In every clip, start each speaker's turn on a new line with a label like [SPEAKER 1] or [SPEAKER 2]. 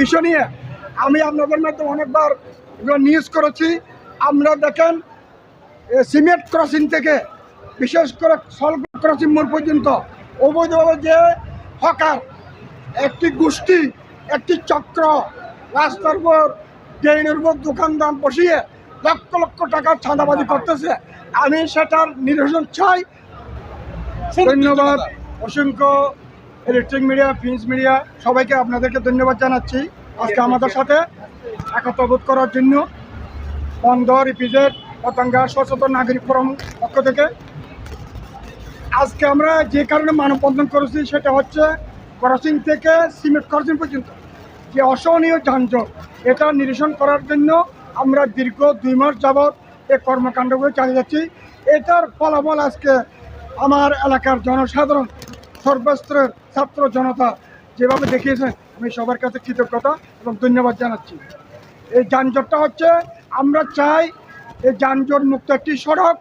[SPEAKER 1] বিষয় নিয়ে আমি আপনাদের মধ্যে অনেকবার নিউজ করেছি। আমরা দেখেন সিমেন্ট ক্রসিং থেকে বিশেষ করে সল্ভ ক্রসিং মোড় পর্যন্ত অবৈধভাবে যে হকার একটি গোষ্ঠী একটি চক্র রাস্তার উপর ড্রেনের উপর দোকানদান বসিয়ে লক্ষ লক্ষ টাকার চাঁদাবাজি করতেছে। আমি সেটার নিরসন চাই। ধন্যবাদ। অসংখ্য ইলেকট্রিক মিডিয়া ফিন্স মিডিয়া সবাইকে আপনাদেরকে ধন্যবাদ জানাচ্ছি। আজকে আমাদের সাথে একত্রবোধ করার জন্য বন্দর ইপিজেড পতঙ্গা, সচেতন নাগরিক ফোরাম পক্ষ থেকে। আজকে আমরা যে কারণে মানববন্ধন করেছি, সেটা হচ্ছে ক্রসিং থেকে সিমেন্ট ক্রসিং পর্যন্ত। যে অসহনীয় যানজট, এটা নিরসন করার জন্য আমরা দীর্ঘ দুই মাস যাবৎ এই কর্মকাণ্ডগুলো চালিয়ে যাচ্ছি। এটার ফলাফল আজকে আমার এলাকার জনসাধারণ সর্বস্তরের ছাত্র জনতা যেভাবে দেখিয়েছেন আমি সবার কাছে কৃতজ্ঞতা এবং ধন্যবাদ জানাচ্ছি। এই যানজটটা হচ্ছে, আমরা চাই এই যানজট মুক্ত একটি সড়ক,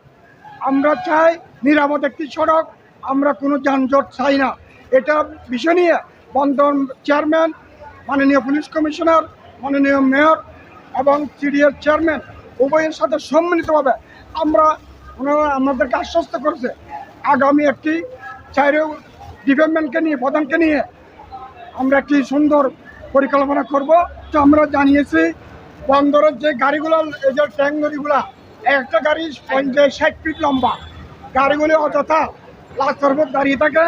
[SPEAKER 1] আমরা চাই নিরাপদ একটি সড়ক, আমরা কোনো যানজট চাই না। এটা বিষয় নিয়ে বন্ধন চেয়ারম্যান, মাননীয় পুলিশ কমিশনার, মাননীয় মেয়র এবং সিডিএর চেয়ারম্যান উভয়ের সাথে সম্মিলিতভাবে আমরা ওনারা আমাদেরকে আশ্বস্ত করেছে। আগামী একটি চাইরে ডিপার্টমেন্টকে নিয়ে, প্রধানকে নিয়ে আমরা একটি সুন্দর পরিকল্পনা করব। তো আমরা জানিয়েছি, বন্দরের যে গাড়িগুলো, এই যে ট্যাঙ্ক লরিগুলা একটা গাড়ি পঞ্চাশ ষাট ফিট লম্বা। গাড়িগুলি অযথা রাস্তার উপর দাঁড়িয়ে থাকে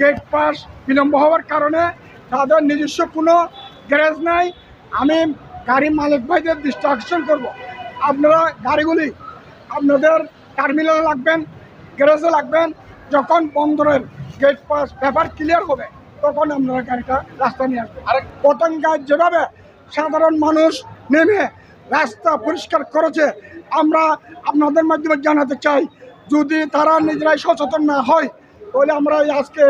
[SPEAKER 1] গেট পাস বিলম্ব হওয়ার কারণে তাদের নিজস্ব কোনো গ্যারেজ নাই। আমি গাড়ি মালিক ভাইদের দৃষ্টি আকর্ষণ করব। আপনারা গাড়িগুলি আপনাদের টার্মিনালে লাগবেন গ্যারেজে লাগবেন। যখন বন্দরের গেট পাস পেপার ক্লিয়ার হবে। তখন আপনারা গাড়িটা রাস্তা নিয়ে আসবেন
[SPEAKER 2] আরেক-
[SPEAKER 1] পতঙ্গায় যেভাবে সাধারণ মানুষ নেমে রাস্তা পরিষ্কার করেছে, আমরা আপনাদের মাধ্যমে জানাতে চাই, যদি তারা নিজেরাই সচেতন না হয়, তাহলে আমরা আজকে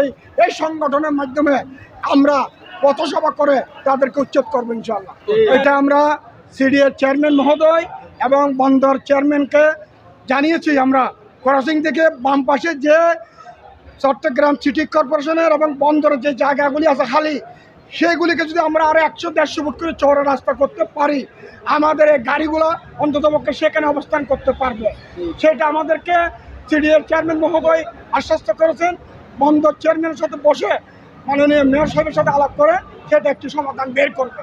[SPEAKER 1] এই সংগঠনের মাধ্যমে আমরা পথসভা করে তাদেরকে উচ্ছেদ করব ইনশাল্লাহ এটা আমরা সিডিএর চেয়ারম্যান মহোদয় এবং বন্দর চেয়ারম্যানকে জানিয়েছি আমরা। ক্রসিং থেকে বাম পাশে যে চট্টগ্রাম সিটি কর্পোরেশনের এবং বন্দরের যে জায়গাগুলি আছে খালি, সেগুলিকে যদি আমরা আরও একশো, দেড়শো ফুট করে চওড়া রাস্তা করতে পারি, আমাদের এই গাড়িগুলো অন্ততপক্ষে সেখানে অবস্থান করতে পারবে। সেটা আমাদেরকে সিডিএর চেয়ারম্যান মহোদয় আশ্বস্ত করেছেন। বন্দর চেয়ারম্যানের সাথে বসে মাননীয় মেয়র সাহেবের সাথে আলাপ করে সেটা একটি সমাধান বের করবে।